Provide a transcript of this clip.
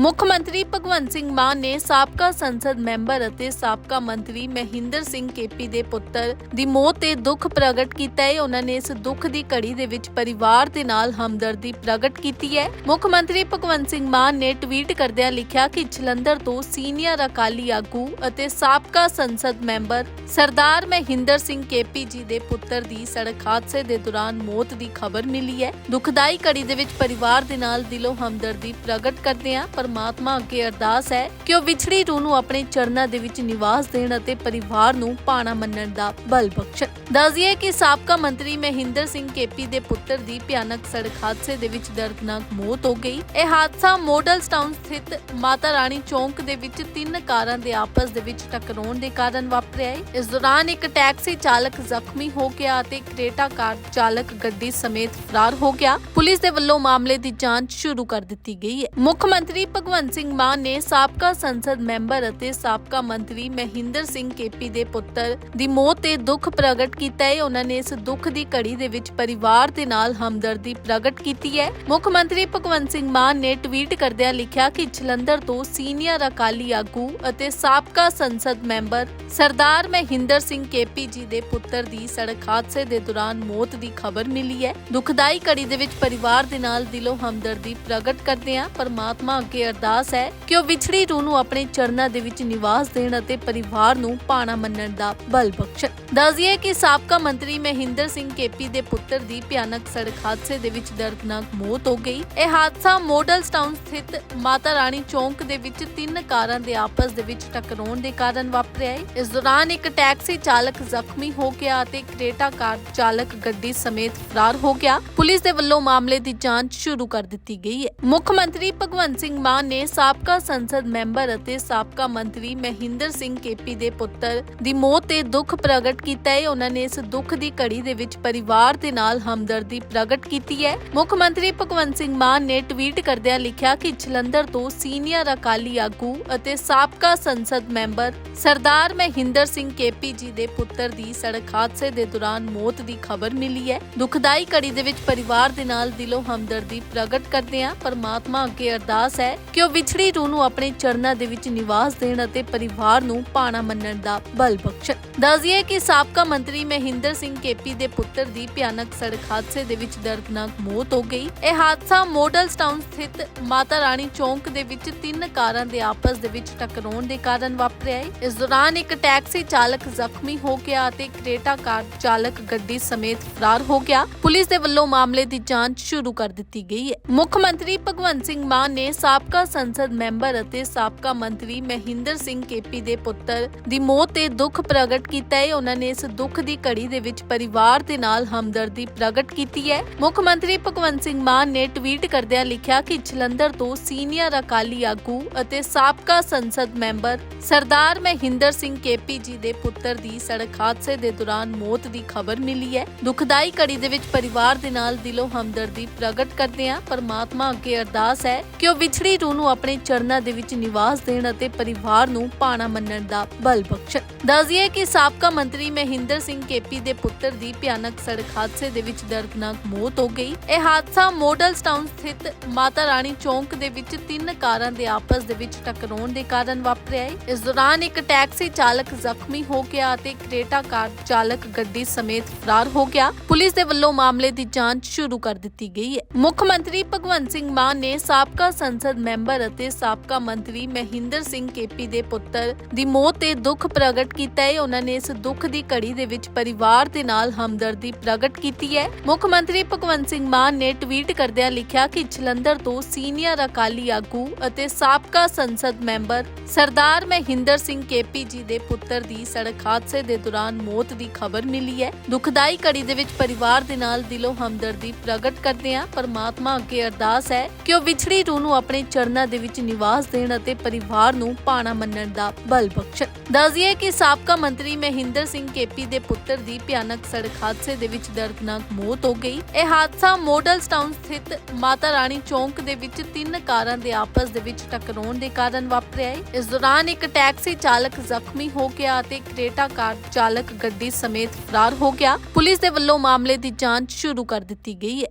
ਮੁੱਖ ਮੰਤਰੀ ਭਗਵੰਤ ਸਿੰਘ ਮਾਨ ਨੇ ਸਾਬਕਾ ਸੰਸਦ ਮੈਂਬਰ ਅਤੇ ਸਾਬਕਾ ਮੰਤਰੀ ਮਹਿੰਦਰ ਸਿੰਘ ਕੇਪੀ ਦੇ ਪੁੱਤਰ ਦੀ ਮੌਤ ਤੇ ਦੁੱਖ ਪ੍ਰਗਟ ਕੀਤਾ ਹੈ। ਉਹਨਾਂ ਨੇ ਇਸ ਦੁੱਖ ਦੀ ਘੜੀ ਦੇ ਵਿੱਚ ਪਰਿਵਾਰ ਦੇ ਨਾਲ ਹਮਦਰਦੀ ਪ੍ਰਗਟ ਕੀਤੀ ਹੈ। ਮੁੱਖ ਮੰਤਰੀ ਭਗਵੰਤ ਸਿੰਘ ਮਾਨ ਨੇ ਟਵੀਟ ਕਰਦਿਆਂ ਲਿਖਿਆ ਕਿ ਜਲੰਧਰ ਤੋਂ ਸੀਨੀਅਰ ਅਕਾਲੀ ਆਗੂ ਅਤੇ ਸਾਬਕਾ ਸੰਸਦ ਮੈਂਬਰ ਸਰਦਾਰ ਮਹਿੰਦਰ ਸਿੰਘ ਕੇਪੀ ਜੀ ਦੇ ਪੁੱਤਰ ਦੀ ਸੜਕ ਹਾਦਸੇ ਦੇ ਦੌਰਾਨ ਮੌਤ ਦੀ ਖਬਰ ਮਿਲੀ ਹੈ। ਦੁਖਦਾਈ ਘੜੀ ਦੇ ਵਿੱਚ ਪਰਿਵਾਰ ਦੇ ਨਾਲ ਦਿਲੋਂ ਹਮਦਰਦੀ ਪ੍ਰਗਟ ਕਰਦੇ ਹਾਂ ਪਰਮਾਤਮਾ ਅੱਗੇ ਅਰਦਾਸ ਹੈ ਕਿ ਉਹ ਵਿਛੜੀ ਰੂਹ ਨੂੰ ਆਪਣੇ ਚਰਨਾਂ ਦੇ ਵਿੱਚ ਨਿਵਾਸ ਦੇਣ ਅਤੇ ਪਰਿਵਾਰ ਨੂੰ ਪਾਣਾ ਮੰਨਣ ਦਾ ਬਲ ਬਖਸ਼ਣ। ਦੱਸਦੀਏ ਕਿ ਸਾਬਕਾ ਮੰਤਰੀ ਮਹਿੰਦਰ ਸਿੰਘ ਕੇਪੀ ਦੇ ਪੁੱਤਰ ਦੀ ਭਿਆਨਕ ਸੜਕ ਹਾਦਸੇ ਦੇ ਵਿੱਚ ਦਰਦਨਾਕ ਮੌਤ ਹੋ ਗਈ। ਇਹ ਹਾਦਸਾ ਮੋਡਲਸ ਟਾਊਨ ਸਥਿਤ ਮਾਤਾ ਰਾਣੀ ਚੌਂਕ ਦੇ ਵਿੱਚ ਤਿੰਨ ਕਾਰਾਂ ਦੇ ਆਪਸ ਦੇ ਵਿੱਚ ਟਕਰਾਉਣ ਦੇ ਕਾਰਨ ਵਾਪਰਿਆ ਹੈ। ਇਸ ਦੌਰਾਨ ਇੱਕ ਟੈਕਸੀ ਚਾਲਕ ਜ਼ਖਮੀ ਹੋ ਗਿਆ ਅਤੇ ਕ੍ਰੇਟਾ ਕਾਰ ਚਾਲਕ ਗੱਡੀ ਸਮੇਤ ਫਰਾਰ ਹੋ ਗਿਆ। ਪੁਲਿਸ ਦੇ ਵੱਲੋਂ ਮਾਮਲੇ ਦੀ ਜਾਂਚ ਸ਼ੁਰੂ ਕਰ ਦਿੱਤੀ ਗਈ ਹੈ। ਮੁੱਖ ਮੰਤਰੀ ਭਗਵੰਤ ਸਿੰਘ ਮਾਨ ਨੇ ਸਾਬਕਾ ਸੰਸਦ ਮੈਂਬਰ ਅਤੇ ਸਾਬਕਾ ਮੰਤਰੀ ਮਹਿੰਦਰ ਸਿੰਘ ਕੇਪੀ ਦੇ ਪੁੱਤਰ ਦੀ ਮੌਤ ਤੇ ਦੁੱਖ ਪ੍ਰਗਟ ਕੀਤਾ ਹੈ। ਉਹਨਾਂ ਨੇ ਇਸ ਦੁੱਖ ਦੀ ਘੜੀ ਦੇ ਵਿੱਚ ਪਰਿਵਾਰ ਦੇ ਨਾਲ ਹਮਦਰਦੀ ਪ੍ਰਗਟ ਕੀਤੀ ਹੈ। ਮੁੱਖ ਮੰਤਰੀ ਭਗਵੰਤ ਸਿੰਘ ਮਾਨ ਨੇ ਟਵੀਟ ਕਰਦਿਆਂ ਲਿਖਿਆ ਕਿ ਜਲੰਧਰ ਤੋਂ ਸੀਨੀਅਰ ਅਕਾਲੀ ਆਗੂ ਅਤੇ ਸਾਬਕਾ ਸੰਸਦ ਮੈਂਬਰ ਸਰਦਾਰ ਮਹਿੰਦਰ ਸਿੰਘ ਕੇਪੀ ਜੀ ਦੇ ਪੁੱਤਰ ਦੀ ਸੜਕ ਹਾਦਸੇ ਦੇ ਦੌਰਾਨ ਮੌਤ ਦੀ ਖਬਰ ਮਿਲੀ ਹੈ। ਦੁਖਦਾਈ ਘੜੀ ਦੇ ਵਿੱਚ ਪਰਿਵਾਰ ਦੇ ਨਾਲ ਦਿਲੋਂ ਹਮਦਰਦੀ ਪ੍ਰਗਟ ਕਰਦੇ ਹਾਂ। ਪਰਮਾਤਮਾ ਅੱਗੇ ਅਰਦਾਸ ਹੈ ਕਿ ਉਹ ਵਿਛੜੀ ਰੂਹ ਨੂੰ ਆਪਣੇ ਚਰਨਾਂ ਦੇ ਵਿੱਚ ਨਿਵਾਸ ਦੇਣ ਅਤੇ ਪਰਿਵਾਰ ਨੂੰ ਪਾਣਾ ਮੰਨਣ ਦਾ ਬਲ ਬਖਸ਼ਣ। ਦੱਸਦੀਏ ਕਿ ਸਾਬਕਾ ਮੰਤਰੀ ਮਹਿੰਦਰ ਸਿੰਘ ਕੇਪੀ ਦੇ ਪੁੱਤਰ ਦੀ ਭਿਆਨਕ ਸੜਕ ਹਾਦਸੇ ਦੇ ਵਿੱਚ ਦਰਦਨਾਕ ਮੌਤ ਹੋ ਗਈ। ਇਹ ਹਾਦਸਾ ਮੋਡਲਸ ਟਾਊਨ ਸਥਿਤ ਮਾਤਾ ਰਾਣੀ ਚੌਂਕ ਦੇ ਵਿੱਚ ਤਿੰਨ ਕਾਰਾਂ ਦੇ ਆਪਸ ਦੇ ਵਿੱਚ ਟਕਰਾਉਣ ਦੇ ਕਾਰਨ ਵਾਪਰਿਆ ਹੈ। ਇਸ ਦੌਰਾਨ ਇੱਕ ਟੈਕਸੀ ਚਾਲਕ ਜ਼ਖਮੀ ਹੋ ਗਿਆ ਅਤੇ ਕ੍ਰੇਟਾ ਕਾਰ ਚਾਲਕ ਗੱਡੀ ਸਮੇਤ ਫਰਾਰ ਹੋ ਗਿਆ। ਪੁਲਿਸ ਦੇ ਵੱਲੋਂ ਮਾਮਲੇ ਦੀ ਜਾਂਚ ਸ਼ੁਰੂ ਕਰ ਦਿੱਤੀ ਗਈ ਹੈ। ਮੁੱਖ ਮੰਤਰੀ ਭਗਵੰਤ ਸਿੰਘ ਮਾਨ ਨੇ ਸਾਬਕਾ ਸੰਸਦ ਮੈਂਬਰ ਅਤੇ ਸਾਬਕਾ ਮੰਤਰੀ ਮਹਿੰਦਰ ਸਿੰਘ ਕੇਪੀ ਦੇ ਪੁੱਤਰ ਦੀ ਮੌਤ ਤੇ ਦੁੱਖ ਪ੍ਰਗਟ ਕੀਤਾ ਹੈ। ਉਹਨਾਂ ਨੇ ਇਸ ਦੁੱਖ ਦੀ ਘੜੀ ਦੇ ਵਿੱਚ ਪਰਿਵਾਰ ਦੇ ਨਾਲ ਹਮਦਰਦੀ ਪ੍ਰਗਟ ਕੀਤੀ ਹੈ। ਮੁੱਖ ਮੰਤਰੀ ਭਗਵੰਤ ਸਿੰਘ ਮਾਨ ਨੇ ਟਵੀਟ ਕਰਦਿਆਂ ਲਿਖਿਆ ਕਿ ਜਲੰਧਰ ਤੋਂ ਸੀਨੀਅਰ ਅਕਾਲੀ ਆਗੂ ਅਤੇ ਸਾਬਕਾ ਸੰਸਦ ਮੈਂਬਰ ਸਰਦਾਰ ਮਹਿੰਦਰ ਸਿੰਘ ਕੇਪੀ ਜੀ ਦੇ ਪੁੱਤਰ ਦੀ ਸੜਕ ਹਾਦਸੇ ਦੇ ਦੌਰਾਨ ਮੌਤ ਦੀ ਖਬਰ ਮਿਲੀ ਹੈ। ਦੁਖਦਾਈ ਘੜੀ ਦੇ ਵਿੱਚ ਪਰਿਵਾਰ ਦੇ ਨਾਲ ਦਿਲੋਂ ਹਮਦਰਦੀ ਪ੍ਰਗਟ ਕਰਦੇ ਹਾਂ। ਪਰਮਾਤਮਾ ਅੱਗੇ ਅਰਦਾਸ ਹੈ ਕਿ ਉਹ ਵਿਛੜੀ ਰੂਹ ਨੂੰ ਆਪਣੇ ਚਰਨਾਂ ਦੇ ਵਿੱਚ ਨਿਵਾਸ ਦੇਣ ਅਤੇ ਪਰਿਵਾਰ ਨੂੰ ਪਾਣਾ ਮੰਨਣ ਦਾ ਬਲ ਬਖਸ਼ਣ। ਦੱਸਦੀਏ ਕਿ ਸਾਬਕਾ ਮੰਤਰੀ ਮਹਿੰਦਰ ਸਿੰਘ ਕੇਪੀ ਦੇ ਪੁੱਤਰ ਦੀ ਭਿਆਨਕ ਸੜਕ ਹਾਦਸੇ ਦੇ ਵਿੱਚ ਦਰਦਨਾਕ ਮੌਤ ਹੋ ਗਈ। ਇਹ ਹਾਦਸਾ ਮੋਡਲਸ ਟਾਊਨ ਸਥਿਤ ਮਾਤਾ ਰਾਣੀ ਚੌਂਕ ਦੇ ਵਿੱਚ ਤਿੰਨ ਕਾਰਾਂ ਦੇ ਆਪਸ ਦੇ ਵਿੱਚ ਟਕਰਾਉਣ ਦੇ ਕਾਰਨ ਵਾਪਰਿਆ ਹੈ। ਇਸ ਦੌਰਾਨ ਇੱਕ ਟੈਕਸੀ ਚਾਲਕ ਜ਼ਖਮੀ ਹੋ ਗਿਆ ਅਤੇ ਕ੍ਰੇਟਾ ਕਾਰ ਚਾਲਕ ਗੱਡੀ ਸਮੇਤ ਫਰਾਰ ਹੋ ਗਿਆ। ਪੁਲਿਸ ਦੇ ਵੱਲੋਂ ਮਾਮਲੇ ਦੀ ਜਾਂਚ ਸ਼ੁਰੂ ਕਰ ਦਿੱਤੀ ਗਈ ਹੈ। ਮੁੱਖ ਮੰਤਰੀ ਭਗਵੰਤ ਸਿੰਘ ਮਾਨ ਨੇ ਸਾਬਕਾ ਸਾਬਕਾ ਸੰਸਦ ਮੈਂਬਰ ਅਤੇ ਸਾਬਕਾ ਮੰਤਰੀ ਮਹਿੰਦਰ ਸਿੰਘ ਕੇਪੀ ਦੇ ਪੁੱਤਰ ਦੀ ਮੌਤ ਤੇ ਦੁੱਖ ਪ੍ਰਗਟ ਕੀਤਾ ਹੈ। ਉਹਨਾਂ ਨੇ ਇਸ ਦੁੱਖ ਦੀ ਘੜੀ ਦੇ ਵਿੱਚ ਪਰਿਵਾਰ ਦੇ ਨਾਲ ਹਮਦਰਦੀ ਪ੍ਰਗਟ ਕੀਤੀ ਹੈ। ਮੁੱਖ ਮੰਤਰੀ ਭਗਵੰਤ ਸਿੰਘ ਮਾਨ ਨੇ ਟਵੀਟ ਕਰਦਿਆਂ ਲਿਖਿਆ ਕਿ ਜਲੰਧਰ ਤੋਂ ਸੀਨੀਅਰ ਅਕਾਲੀ ਆਗੂ ਅਤੇ ਸਾਬਕਾ ਸੰਸਦ ਮੈਂਬਰ ਸਰਦਾਰ ਮਹਿੰਦਰ ਸਿੰਘ ਕੇਪੀ ਜੀ ਦੇ ਪੁੱਤਰ ਦੀ ਸੜਕ ਹਾਦਸੇ ਦੇ ਦੌਰਾਨ ਮੌਤ ਦੀ ਖਬਰ ਮਿਲੀ ਹੈ। ਦੁਖਦਾਈ ਘੜੀ ਦੇ ਵਿੱਚ ਪਰਿਵਾਰ ਦੇ ਨਾਲ ਦਿਲੋਂ ਹਮਦਰਦੀ ਪ੍ਰਗਟ ਕਰਦੇ ਹਾਂ। ਪਰਮਾਤਮਾ ਅੱਗੇ ਅਰਦਾਸ ਹੈ ਕਿ ਉਹ ਵਿਛੜੀ ਰੂਹ ਨੂੰ ਆਪਣੇ ਚਰਨਾਂ ਦੇ ਵਿੱਚ ਨਿਵਾਸ ਦੇਣ ਅਤੇ ਪਰਿਵਾਰ ਨੂੰ ਪਾਣਾ ਮੰਨਣ ਦਾ ਬਲ ਬਖਸ਼ਣ। ਦੱਸਦੀਏ ਕਿ ਸਾਬਕਾ ਮੰਤਰੀ ਮਹਿੰਦਰ ਸਿੰਘ ਕੇਪੀ ਦੇ ਪੁੱਤਰ ਦੀ ਭਿਆਨਕ ਸੜਕ ਹਾਦਸੇ ਦੇ ਵਿੱਚ ਦਰਦਨਾਕ ਮੌਤ ਹੋ ਗਈ। ਇਹ ਹਾਦਸਾ ਮੋਡਲਸ ਟਾਊਨ ਸਥਿਤ ਮਾਤਾ ਰਾਣੀ ਚੌਂਕ ਦੇ ਵਿੱਚ ਤਿੰਨ ਕਾਰਾਂ ਦੇ ਆਪਸ ਦੇ ਵਿੱਚ ਟਕਰਾਉਣ ਦੇ ਕਾਰਨ ਵਾਪਰਿਆ ਹੈ। ਇਸ ਦੌਰਾਨ ਇੱਕ ਟੈਕਸੀ ਚਾਲਕ ਜ਼ਖਮੀ ਹੋ ਗਿਆ ਅਤੇ ਕ੍ਰੇਟਾ ਕਾਰ ਚਾਲਕ ਗੱਡੀ ਸਮੇਤ ਫਰਾਰ ਹੋ ਗਿਆ। ਪੁਲਿਸ ਦੇ ਵੱਲੋਂ ਮਾਮਲੇ ਦੀ ਜਾਂਚ ਸ਼ੁਰੂ ਕਰ ਦਿੱਤੀ ਗਈ ਹੈ। ਮੁੱਖ ਮੰਤਰੀ ਭਗਵੰਤ ਸਿੰਘ ਮਾਨ ਨੇ ਸਾਬਕਾ ਸੰਸਦ ਮੈਂਬਰ ਅਤੇ ਸਾਬਕਾ ਮੰਤਰੀ ਮਹਿੰਦਰ ਸਿੰਘ ਕੇਪੀ ਦੇ ਪੁੱਤਰ ਦੀ ਮੌਤ ਤੇ ਦੁੱਖ ਪ੍ਰਗਟ ਕੀਤਾ ਹੈ। ਉਹਨਾਂ ਨੇ ਇਸ ਦੁੱਖ ਦੀ ਘੜੀ ਦੇ ਵਿੱਚ ਪਰਿਵਾਰ ਦੇ ਨਾਲ ਹਮਦਰਦੀ ਪ੍ਰਗਟ ਕੀਤੀ ਹੈ। ਮੁੱਖ ਮੰਤਰੀ ਭਗਵੰਤ ਸਿੰਘ ਮਾਨ ਨੇ ਟਵੀਟ ਕਰਦਿਆਂ ਲਿਖਿਆ ਕਿ ਜਲੰਧਰ ਤੋਂ ਸੀਨੀਅਰ ਅਕਾਲੀ ਆਗੂ ਅਤੇ ਸਾਬਕਾ ਸੰਸਦ ਮੈਂਬਰ ਸਰਦਾਰ ਮਹਿੰਦਰ ਸਿੰਘ ਕੇਪੀ ਜੀ ਦੇ ਪੁੱਤਰ ਦੀ ਸੜਕ ਹਾਦਸੇ ਦੇ ਦੌਰਾਨ ਮੌਤ ਦੀ ਖਬਰ ਮਿਲੀ ਹੈ। ਦੁਖਦਾਈ ਘੜੀ ਦੇ ਵਿੱਚ ਪਰਿਵਾਰ ਦੇ ਨਾਲ ਦਿਲੋਂ ਹਮਦਰਦੀ ਪ੍ਰਗਟ ਕਰਦੇ ਹਾਂ। ਪਰਮਾਤਮਾ ਅੱਗੇ ਅਰਦਾਸ ਹੈ ਕਿ ਉਹ ਵਿਛੜੀ ਰੂਹ ਨੂੰ ਆਪਣੇ ਚਰਨਾਂ ਦੇ ਵਿੱਚ ਨਿਵਾਸ ਦੇਣ ਅਤੇ ਪਰਿਵਾਰ ਨੂੰ ਪਾਣਾ ਮੰਨਣ ਦਾ ਬਲ ਬਖਸ਼ਣ। ਦੱਸਦੀਏ ਕਿ ਸਾਬਕਾ ਮੰਤਰੀ ਮਹਿੰਦਰ ਸਿੰਘ ਕੇਪੀ ਦੇ ਪੁੱਤਰ ਦੀ ਭਿਆਨਕ ਸੜਕ ਹਾਦਸੇ ਦੇ ਵਿੱਚ ਦਰਦਨਾਕ ਮੌਤ ਹੋ ਗਈ। ਇਹ ਹਾਦਸਾ ਮੋਡਲ ਟਾਊਨ ਸਥਿਤ ਮਾਤਾ ਰਾਣੀ ਚੌਂਕ ਦੇ ਵਿੱਚ ਤਿੰਨ ਕਾਰਾਂ ਦੇ ਆਪਸ ਦੇ ਵਿੱਚ ਟਕਰਾਉਣ ਦੇ ਕਾਰਨ ਵਾਪਰਿਆ ਹੈ। ਇਸ ਦੌਰਾਨ ਇੱਕ ਟੈਕਸੀ ਚਾਲਕ ਜ਼ਖਮੀ ਹੋ ਗਿਆ ਅਤੇ ਕ੍ਰੇਟਾ ਕਾਰ ਚਾਲਕ ਗੱਡੀ ਸਮੇਤ ਫਰਾਰ ਹੋ ਗਿਆ। ਪੁਲਿਸ ਦੇ ਵੱਲੋਂ ਮਾਮਲੇ ਦੀ ਜਾਂਚ ਸ਼ੁਰੂ ਕਰ ਦਿੱਤੀ ਗਈ ਹੈ।